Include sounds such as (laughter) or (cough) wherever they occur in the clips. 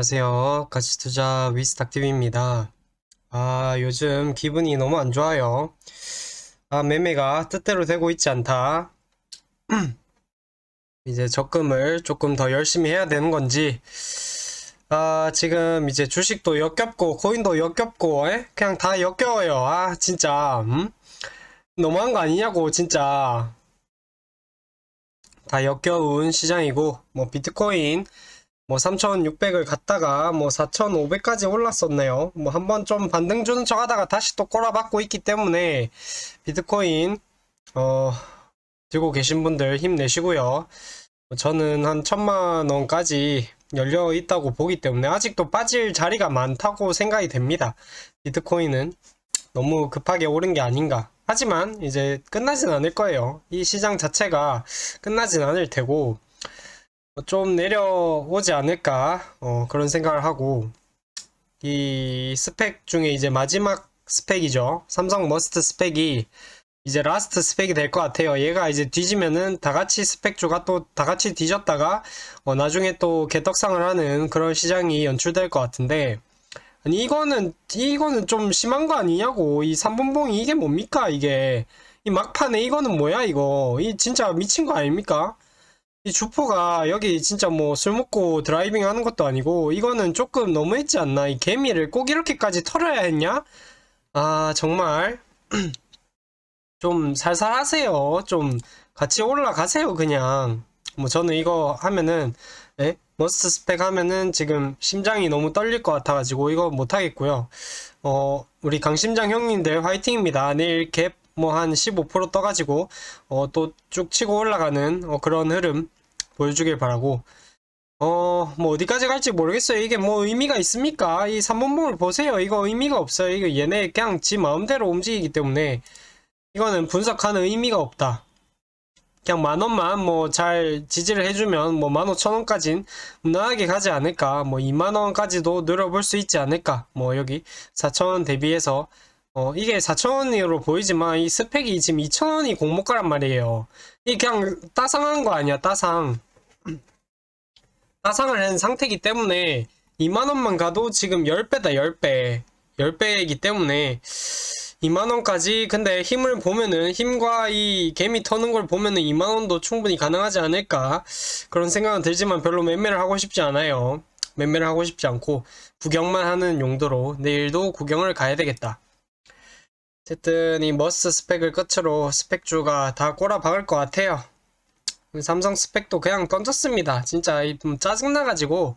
안녕하세요. 가치투자 위스탁TV입니다. 아, 요즘 기분이 너무 안 좋아요. 아, 매매가 뜻대로 되고 있지 않다. (clears throat) 이제 적금을 조금 더 열심히 해야 되는 건지, 아, 지금 이제 주식도 역겹고, 코인도 역겹고, 에? 그냥 다 역겨워요. 아, 진짜, 음? 너무한 거 아니냐고, 진짜. 다 역겨운 시장이고, 뭐, 비트코인, 뭐 3,600을 갔다가 뭐 4,500까지 올랐었네요. 뭐 한번 좀 반등 주는 척 하다가 다시 또 꼬라박고 있기 때문에 비트코인 어 들고 계신 분들 힘내시고요. 저는 한 천만 원까지 열려 있다고 보기 때문에 아직도 빠질 자리가 많다고 생각이 됩니다. 비트코인은 너무 급하게 오른 게 아닌가. 하지만 이제 끝나진 않을 거예요. 이 시장 자체가 끝나진 않을 테고 좀 내려오지 않을까 어, 그런 생각을 하고 이 스펙 중에 이제 마지막 스펙이죠. 삼성 머스트 스펙이 이제 라스트 스펙이 될 것 같아요. 얘가 이제 뒤지면은 다 같이 스펙주가 또 다 같이 뒤졌다가 어, 나중에 또 개떡상을 하는 그런 시장이 연출될 것 같은데 아니 이거는 이거는 좀 심한 거 아니냐고. 이 3분봉이 이게 뭡니까 이게. 이 막판에 이거는 뭐야 이거. 이 진짜 미친 거 아닙니까? 이 주포가 여기 진짜 뭐 술 먹고 드라이빙 하는 것도 아니고 이거는 조금 너무했지 않나? 이 개미를 꼭 이렇게까지 털어야 했냐? 아 정말 (clears throat) 좀 살살 하세요. 좀 같이 올라가세요 그냥. 뭐 저는 이거 하면은 예? 머스트 스펙 하면은 지금 심장이 너무 떨릴 것 같아가지고 이거 못 하겠고요. 어 우리 강심장 형님들 화이팅입니다. 내일 갭 뭐 한 15% 떠가지고 어 또 쭉 치고 올라가는 어 그런 흐름 보여주길 바라고 어 뭐 어디까지 갈지 모르겠어요. 이게 뭐 의미가 있습니까? 이 3분봉을 보세요. 이거 의미가 없어요. 이거 얘네 그냥 지 마음대로 움직이기 때문에 이거는 분석하는 의미가 없다. 그냥 만 원만 뭐 잘 지지를 해주면 뭐 만 오천 원까진 무난하게 가지 않을까 뭐 2만 원까지도 늘어볼 수 있지 않을까 뭐 여기 4천 원 대비해서 어 이게 4천 원으로 보이지만 이 스펙이 지금 2천 원이 공모가란 말이에요. 이 그냥 따상한 거 아니야 따상. (clears throat) 따상을 한 상태이기 때문에 2만 원만 가도 지금 10배다 10배. 10배이기 때문에 2만원까지 근데 힘을 보면은 힘과 이 개미 터는 걸 보면은 2만원도 충분히 가능하지 않을까? 그런 생각은 들지만 별로 매매를 하고 싶지 않아요. 매매를 하고 싶지 않고 구경만 하는 용도로 내일도 구경을 가야 되겠다 어쨌든 이 머스 스펙을 끝으로 스펙주가 다 꼬라박을 것 같아요. 삼성 스펙도 그냥 던졌습니다. 진짜 짜증나가지고.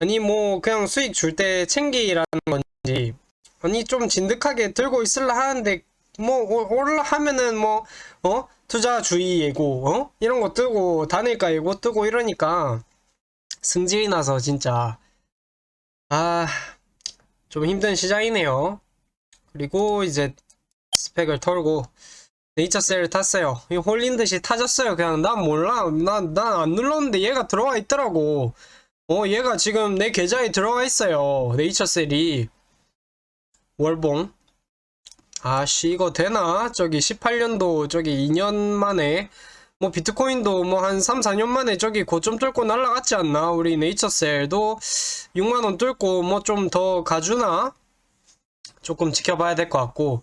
아니 뭐 그냥 수익 줄 때 챙기라는 건지. 아니 좀 진득하게 들고 있을라 하는데 뭐 오- 올라 하면은 뭐 어? 투자 주의 예고 어? 이런 거 뜨고 단일가 예고 뜨고 이러니까 승질이 나서 진짜. 아 좀 힘든 시장이네요. 그리고 이제 스펙을 털고 네이처셀을 탔어요. 이 홀린 듯이 타졌어요. 그냥 난 몰라. 난 난 안 눌렀는데 얘가 들어와 있더라고. 어 얘가 지금 내 계좌에 들어와 있어요. 네이처 셀이. 월봉. 아씨 이거 되나? 저기 18년도 저기 2년 만에 뭐 비트코인도 뭐 한 3, 4년 만에 저기 고점 뚫고 날라갔지 않나? 우리 네이처 셀도 6만원 뚫고 뭐 좀 더 가주나? 조금 지켜봐야 될 것 같고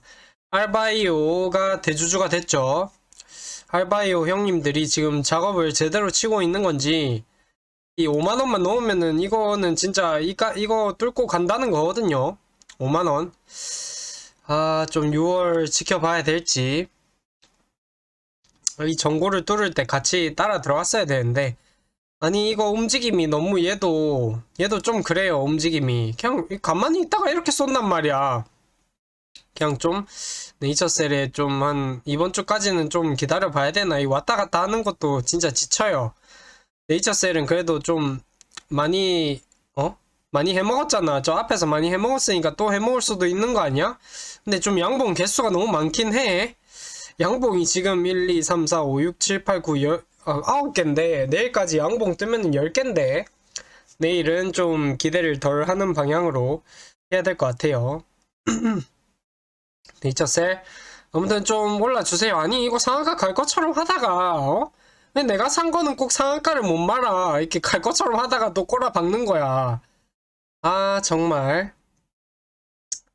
알바이오가 대주주가 됐죠 알바이오 형님들이 지금 작업을 제대로 치고 있는 건지 이 5만원만 넣으면은 이거는 진짜 이가, 이거 뚫고 간다는 거거든요 5만원. 아, 좀 6월 지켜봐야 될지. 이 정보를 뚫을 때 같이 따라 들어갔어야 되는데. 아니, 이거 움직임이 너무 얘도, 얘도 좀 그래요, 움직임이. 그냥 가만히 있다가 이렇게 쏜단 말이야. 그냥 좀, 네이처셀에 좀 한, 이번 주까지는 좀 기다려 봐야 되나. 이 왔다 갔다 하는 것도 진짜 지쳐요. 네이처셀은 그래도 좀 많이, 어? 많이 해먹었잖아. 저 앞에서 많이 해먹었으니까 또 해먹을 수도 있는 거 아니야? 근데 좀 양봉 개수가 너무 많긴 해. 양봉이 지금 1, 2, 3, 4, 5, 6, 7, 8, 9, 10, 어, 9개인데, 내일까지 양봉 뜨면 10개인데, 내일은 좀 기대를 덜 하는 방향으로 해야 될 것 같아요. (clears throat) 네이처셀. 아무튼 좀 올라주세요. 아니, 이거 상한가 갈 것처럼 하다가, 어? 근데 내가 산 거는 꼭 상한가를 못 말아. 이렇게 갈 것처럼 하다가 또 꼬라 박는 거야. 아, 정말.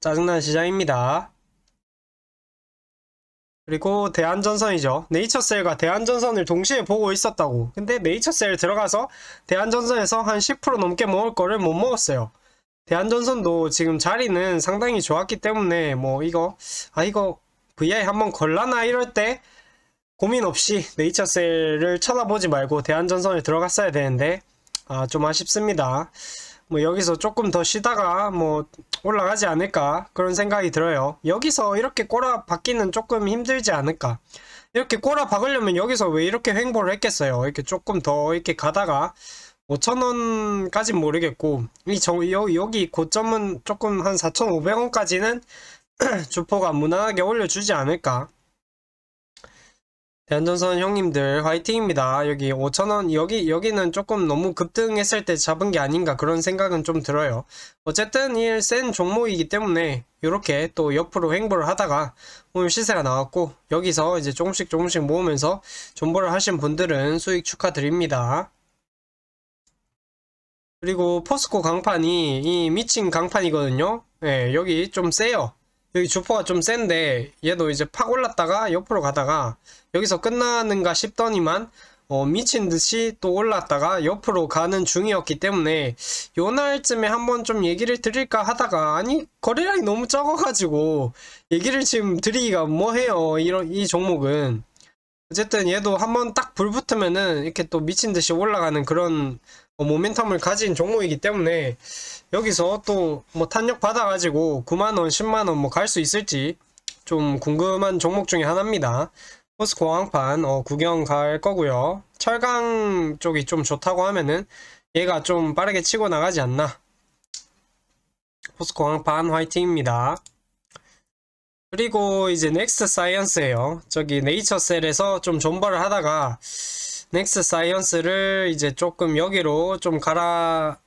짜증나는 시장입니다. 그리고 대한전선이죠. 네이처셀과 대한전선을 동시에 보고 있었다고. 근데 네이처셀 들어가서 대한전선에서 한 10% 넘게 먹을 거를 못 먹었어요. 대한전선도 지금 자리는 상당히 좋았기 때문에 뭐 이거 아 이거 VI 한번 걸라나 이럴 때 고민 없이 네이처셀을 쳐다보지 말고 대한전선에 들어갔어야 되는데 아 좀 아쉽습니다. 뭐 여기서 조금 더 쉬다가 뭐 올라가지 않을까 그런 생각이 들어요. 여기서 이렇게 꼬라 박기는 조금 힘들지 않을까. 이렇게 꼬라 박으려면 여기서 왜 이렇게 횡보를 했겠어요. 이렇게 조금 더 이렇게 가다가 5천원까진 모르겠고 이 저, 여, 여기 고점은 조금 한 4,500원까지는 (clears throat) 주포가 무난하게 올려주지 않을까. 대한전선 형님들 화이팅입니다. 여기 5천원 여기 여기는 조금 너무 급등했을 때 잡은 게 아닌가 그런 생각은 좀 들어요. 어쨌든 이센 종목이기 때문에 이렇게 또 옆으로 횡보를 하다가 오늘 시세가 나왔고 여기서 이제 조금씩 조금씩 모으면서 존버를 하신 분들은 수익 축하드립니다. 그리고 포스코 강판이 이 미친 강판이거든요. 예, 여기 좀 세요. 여기 주포가 좀 센데 얘도 이제 팍 올랐다가 옆으로 가다가 여기서 끝나는가 싶더니만 어, 미친 듯이 또 올랐다가 옆으로 가는 중이었기 때문에 요 날쯤에 한번 좀 얘기를 드릴까 하다가 아니 거래량이 너무 적어가지고 얘기를 지금 드리기가 뭐해요 이런 이 종목은 어쨌든 얘도 한번 딱 불 붙으면은 이렇게 또 미친 듯이 올라가는 그런 어, 모멘텀을 가진 종목이기 때문에 여기서 또 뭐 탄력 받아가지고 9만원, 10만원 뭐 갈 수 있을지 좀 궁금한 종목 중에 하나입니다. 포스코 항판 어, 구경 갈 거고요. 철강 쪽이 좀 좋다고 하면은 얘가 좀 빠르게 치고 나가지 않나. 포스코 항판 화이팅입니다. 그리고 이제 넥스트 사이언스예요. 저기 네이처 셀에서 좀 존버를 하다가 넥스트 사이언스를 이제 조금 여기로 좀 갈아타봄직한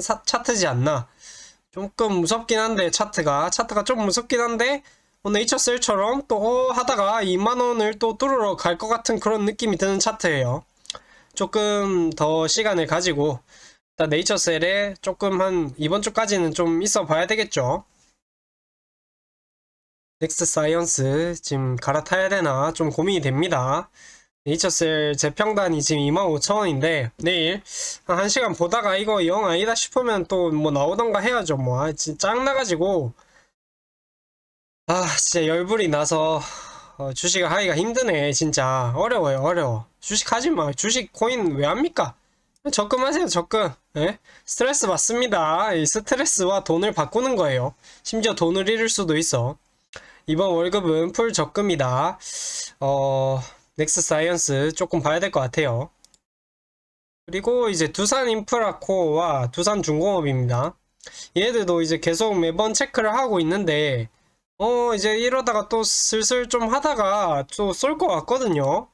사- 차트지 않나. 조금 무섭긴 한데 차트가 차트가 좀 무섭긴 한데 뭐 네이처 셀처럼 또 어, 하다가 2만원을 또 뚫으러 갈 것 같은 그런 느낌이 드는 차트예요. 조금 더 시간을 가지고 일단 네이처 셀에 조금 한 이번 주까지는 좀 있어 봐야 되겠죠. 넥스트 사이언스 지금 갈아타야 되나 좀 고민이 됩니다. 네이처셀 재평단이 지금 25,000원인데 내일 한 1시간 보다가 이거 영 아니다 싶으면 또 뭐 나오던가 해야죠. 뭐. 아, 진짜 짱 나가지고. 아 진짜 열불이 나서 어, 주식을 하기가 힘드네 진짜. 어려워요 어려워. 주식 하지 마. 주식 코인 왜 합니까? 적금하세요 적금. 예? 스트레스 받습니다. 이 스트레스와 돈을 바꾸는 거예요. 심지어 돈을 잃을 수도 있어 이번 월급은 풀 적금이다 어 넥스 사이언스 조금 봐야 될 것 같아요 그리고 이제 두산 인프라코어와 두산 중공업입니다 얘들도 이제 계속 매번 체크를 하고 있는데 어, 이제 이러다가 또 슬슬 좀 하다가 또 쏠 것 같거든요.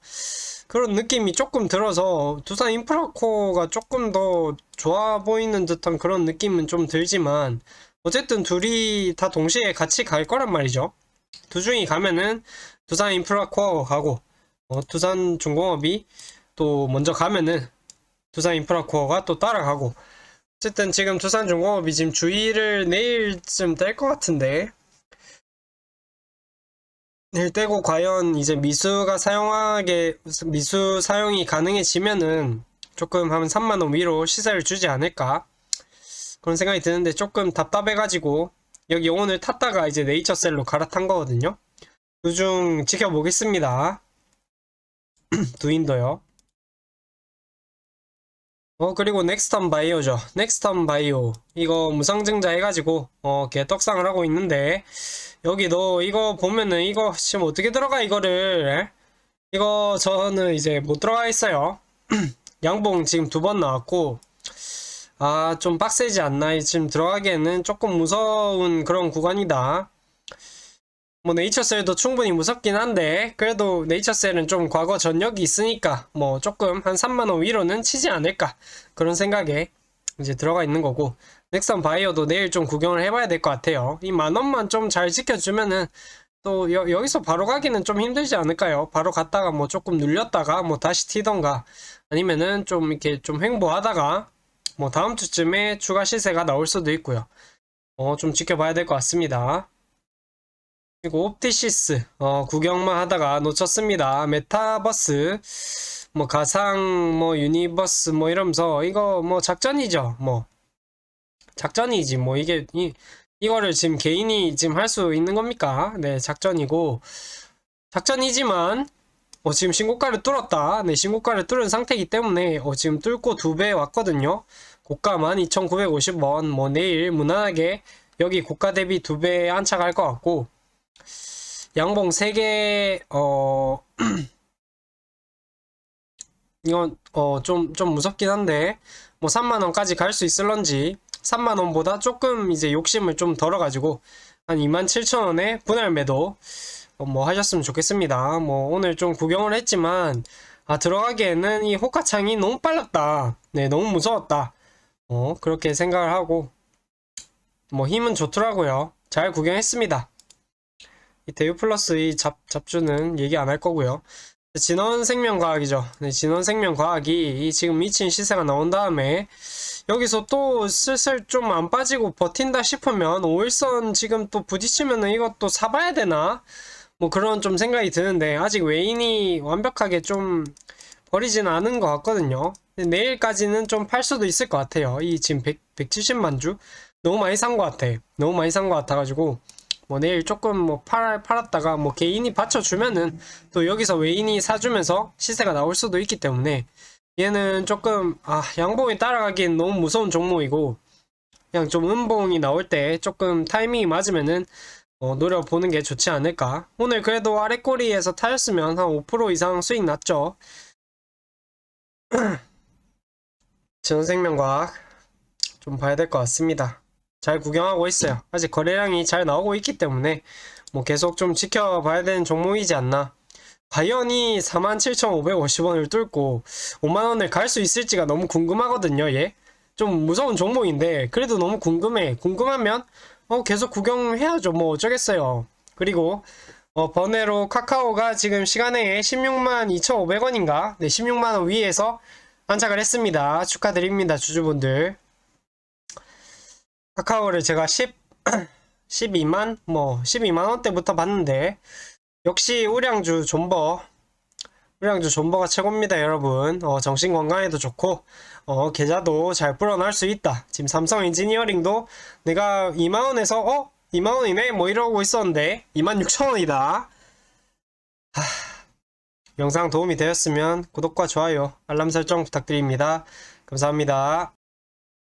그런 느낌이 조금 들어서 두산 인프라코어가 조금 더 좋아 보이는 듯한 그런 느낌은 좀 들지만 어쨌든 둘이 다 동시에 같이 갈 거란 말이죠. 두 중이 가면은 두산 인프라코어 가고 어, 두산 중공업이 또 먼저 가면은 두산 인프라코어가 또 따라가고 어쨌든 지금 두산 중공업이 지금 주의를 내일쯤 뗄 것 같은데 일 떼고 과연 이제 미수가 사용하게 미수 사용이 가능해지면은 조금 한 3만 원 위로 시세를 주지 않을까? 그런 생각이 드는데 조금 답답해가지고 여기 오늘 탔다가 이제 네이처셀로 갈아탄 거거든요. 그중 지켜보겠습니다. (clears throat) 두인도요. 어 그리고 넥스턴 바이오죠. 넥스턴 바이오 이거 무상증자 해가지고 어 개떡상을 하고 있는데 여기도 이거 보면은 이거 지금 어떻게 들어가 이거를 이거 저는 이제 못 들어가 있어요. (clears throat) 양봉 지금 두 번 나왔고 아 좀 빡세지 않나? 지금 들어가기에는 조금 무서운 그런 구간이다. 뭐 네이처셀도 충분히 무섭긴 한데 그래도 네이처셀은 좀 과거 전력이 있으니까 뭐 조금 한 3만원 위로는 치지 않을까? 그런 생각에 이제 들어가 있는 거고 넥선 바이오도 내일 좀 구경을 해봐야 될 것 같아요. 이 만원만 좀 잘 지켜주면은 또 여, 여기서 바로 가기는 좀 힘들지 않을까요? 바로 갔다가 뭐 조금 눌렸다가 뭐 다시 튀던가 아니면은 좀 이렇게 좀 횡보하다가 뭐 다음 주쯤에 추가 시세가 나올 수도 있고요. 어, 좀 지켜봐야 될 것 같습니다. 그리고 옵티시스 어, 구경만 하다가 놓쳤습니다. 메타버스 뭐 가상 뭐 유니버스 뭐 이러면서 이거 뭐 작전이죠. 뭐 작전이지 뭐 이게 이 이거를 지금 개인이 지금 할 수 있는 겁니까? 네, 작전이고 작전이지만 어, 지금 신고가를 뚫었다. 네, 신고가를 뚫은 상태이기 때문에 어, 지금 뚫고 두 배 왔거든요. 고가 12,950원. 뭐 내일 무난하게 여기 고가 대비 두 배 안착할 것 같고 양봉 3개 어 (clears throat) 이건 어좀좀 무섭긴 한데 뭐 3만 원까지 갈 수 있을런지 3만 원보다 조금 이제 욕심을 좀 덜어가지고 한 2만 7천 원에 분할 매도 어, 뭐 하셨으면 좋겠습니다. 뭐 오늘 좀 구경을 했지만 아 들어가기에는 이 호카창이 너무 빨랐다. 네 너무 무서웠다. 어 그렇게 생각을 하고 뭐 힘은 좋더라고요. 잘 구경했습니다. 이 대유 플러스 이 잡, 잡주는 얘기 안 할 거고요. 진원생명과학이죠. 네, 진원생명과학이 이 지금 미친 시세가 나온 다음에 여기서 또 슬슬 좀 안 빠지고 버틴다 싶으면 5일선 지금 또 부딪히면은 이것도 사봐야 되나? 뭐 그런 좀 생각이 드는데 아직 외인이 완벽하게 좀 버리진 않은 것 같거든요. 내일까지는 좀 팔 수도 있을 것 같아요. 이 지금 100, 170만 주 너무 많이 산 것 같아. 너무 많이 산 것 같아가지고 뭐 내일 조금 뭐 팔, 팔았다가 뭐 개인이 받쳐주면은 또 여기서 외인이 사주면서 시세가 나올 수도 있기 때문에 얘는 조금 아 양봉이 따라가기엔 너무 무서운 종목이고 그냥 좀 음봉이 나올 때 조금 타이밍이 맞으면은 어, 노려보는 게 좋지 않을까 오늘 그래도 아래 꼬리에서 타였으면 한 5% 이상 수익 났죠 (clears throat) 진원생명과학 좀 봐야 될 것 같습니다 잘 구경하고 있어요. 아직 거래량이 잘 나오고 있기 때문에 뭐 계속 좀 지켜봐야 되는 종목이지 않나. 과연 이 47,550원을 뚫고 5만원을 갈 수 있을지가 너무 궁금하거든요, 얘. 좀 무서운 종목인데, 그래도 너무 궁금해. 궁금하면, 어, 계속 구경해야죠. 뭐 어쩌겠어요. 그리고, 어, 번외로 카카오가 지금 시간에 16만 2,500원인가? 네, 16만 원 위에서 안착을 했습니다. 축하드립니다, 주주분들. 카카오를 제가 10, 12만, (clears throat) 뭐, 12만 원대부터 봤는데, 역시 우량주 존버, 우량주 존버가 최고입니다, 여러분. 어, 정신 건강에도 좋고, 어, 계좌도 잘 불어날 수 있다. 지금 삼성 엔지니어링도 내가 2만 원에서, 어? 2만 원이네? 뭐 이러고 있었는데, 2만 6천 원이다. 하, 영상 도움이 되었으면 구독과 좋아요, 알람 설정 부탁드립니다. 감사합니다.